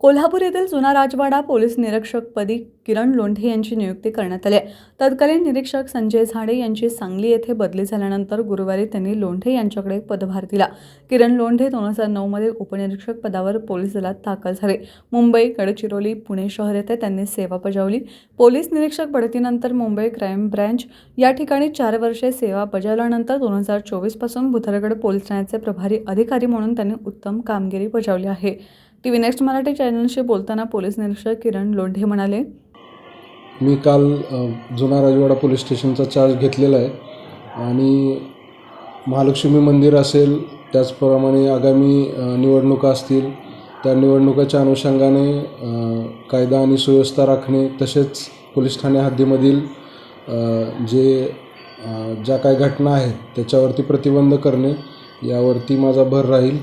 कोल्हापूर येथील जुना राजवाडा पोलीस निरीक्षकपदी किरण लोंढे यांची नियुक्ती करण्यात आली आहे. तत्कालीन निरीक्षक संजय झाडे यांची सांगली येथे बदली झाल्यानंतर गुरुवारी त्यांनी लोंढे यांच्याकडे पदभार दिला. किरण लोंढे दोन हजार नऊमध्ये उपनिरीक्षक पदावर पोलीस दलात दाखल झाले. मुंबई गडचिरोली पुणे शहर येथे त्यांनी सेवा बजावली. पोलीस निरीक्षक बढतीनंतर मुंबई क्राईम ब्रँच या ठिकाणी चार वर्षे सेवा बजावल्यानंतर दोन हजार चोवीसपासून भुतरगड पोलीस ठाण्याचे प्रभारी अधिकारी म्हणून त्यांनी उत्तम कामगिरी बजावली आहे. टी व्ही नेक्स्ट मराठी चॅनलशी बोलताना पोलीस निरीक्षक किरण लोंढे म्हणाले मी काल जुना राजवाडा पोलीस स्टेशनचा चार्ज घेतलेला आहे आणि महालक्ष्मी मंदिर असेल त्याचप्रमाणे आगामी निवडणुका असतील त्या निवडणुकाच्या अनुषंगाने कायदा आणि सुव्यवस्था राखणे तसेच पोलीस ठाणे हद्दीमधील जे ज्या काही घटना आहेत त्याच्यावरती प्रतिबंध करणे यावरती माझा भर राहील.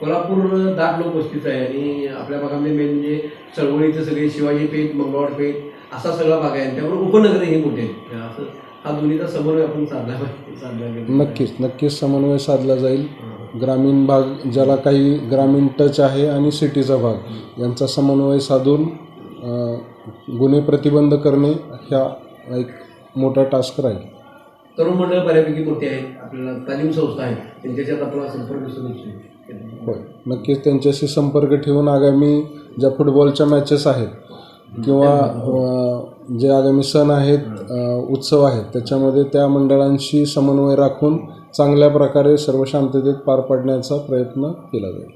कोल्हापूर दाट लोकवस्तीचं आहे आणि आपल्या भागामध्ये मेन म्हणजे चळवळीचे सगळे शिवाजी पेठ मंगळवार पेठ असा सगळा भाग आहे. त्यामुळे उपनगर हे मोठे आहेत. असं हा दोन्हीचा समन्वय आपण साधला पाहिजे. साधला. नक्कीच नक्कीच समन्वय साधला जाईल. ग्रामीण भाग ज्याला काही ग्रामीण टच आहे आणि सिटीचा भाग यांचा समन्वय साधून गुन्हे प्रतिबंध करणे ह्या एक मोठा टास्क राहील. तरुण मंडळ बऱ्यापैकी मोठे आहे आपल्याला तालीम संस्था आहे त्यांच्याच्यात आपला संपर्क सुरू. होय. नक्कीच त्यांच्याशी संपर्क ठेवून आगामी ज्या फुटबॉलच्या मॅचेस आहेत किंवा जे आगामी सण आहेत उत्सव आहेत त्याच्यामध्ये त्या मंडळांशी समन्वय राखून चांगल्या प्रकारे सर्व शांततेत पार पाडण्याचा प्रयत्न केला जाईल.